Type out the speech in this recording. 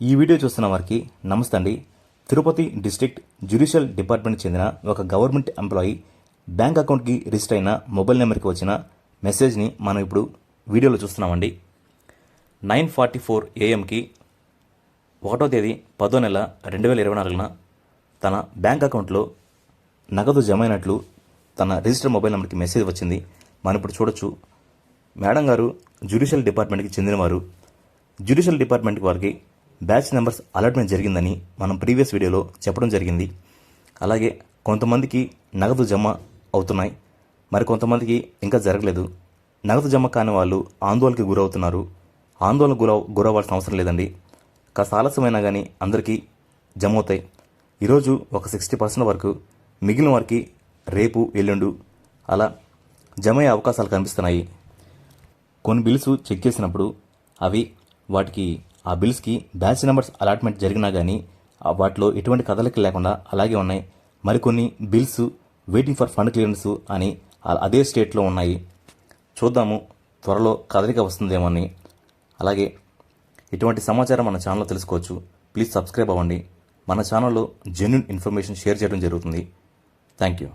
ఈ వీడియో చూస్తున్న వారికి నమస్తే అండి. తిరుపతి డిస్ట్రిక్ట్ జ్యుడిషియల్ డిపార్ట్మెంట్ చెందిన ఒక గవర్నమెంట్ ఎంప్లాయీ బ్యాంక్ అకౌంట్కి రిజిస్టర్ అయిన మొబైల్ నెంబర్కి వచ్చిన మెసేజ్ని మనం ఇప్పుడు వీడియోలో చూస్తున్నామండి. నైన్ ఫార్టీ ఫోర్ ఏఎంకి ఒకటో తేదీ పదో నెల రెండు వేల ఇరవై నాలుగున తన బ్యాంక్ అకౌంట్లో నగదు జమ అయినట్లు తన రిజిస్టర్ మొబైల్ నెంబర్కి మెసేజ్ వచ్చింది. మనం ఇప్పుడు చూడొచ్చు. మేడం గారు జ్యుడిషియల్ డిపార్ట్మెంట్కి చెందినవారు. జ్యుడిషియల్ డిపార్ట్మెంట్ వారికి బ్యాచ్ నెంబర్స్ అలాట్మెంట్ జరిగిందని మనం ప్రీవియస్ వీడియోలో చెప్పడం జరిగింది. అలాగే కొంతమందికి నగదు జమ అవుతున్నాయి. మరి కొంతమందికి ఇంకా జరగలేదు. నగదు జమ కాని వాళ్ళు ఆందోళనకి గురవుతున్నారు. ఆందోళన గుర గురవ్వాల్సిన అవసరం లేదండి. కాస్త ఆలస్యమైనా కానీ అందరికీ జమ అవుతాయి. ఈరోజు ఒక సిక్స్టీ పర్సెంట్ వరకు మిగిలిన వారికి రేపు ఎల్లుండు అలా జమ అయ్యే అవకాశాలు కనిపిస్తున్నాయి. కొన్ని బిల్స్ చెక్ చేసినప్పుడు అవి వాటికి ఆ బిల్స్కి బ్యాచ్ నెంబర్స్ అలాట్మెంట్ జరిగినా కానీ ఆ వాటిలో ఎటువంటి కదలిక లేకుండా అలాగే ఉన్నాయి. మరికొన్ని bills waiting for fund clearance అని అదే స్టేట్లో ఉన్నాయి. చూద్దాము త్వరలో కదలిక వస్తుందేమో అని. అలాగే ఇటువంటి సమాచారం మన ఛానల్లో తెలుసుకోవచ్చు. ప్లీజ్ సబ్స్క్రైబ్ అవ్వండి. మన ఛానల్లో జెన్యున్ ఇన్ఫర్మేషన్ షేర్ చేయడం జరుగుతుంది. Thank you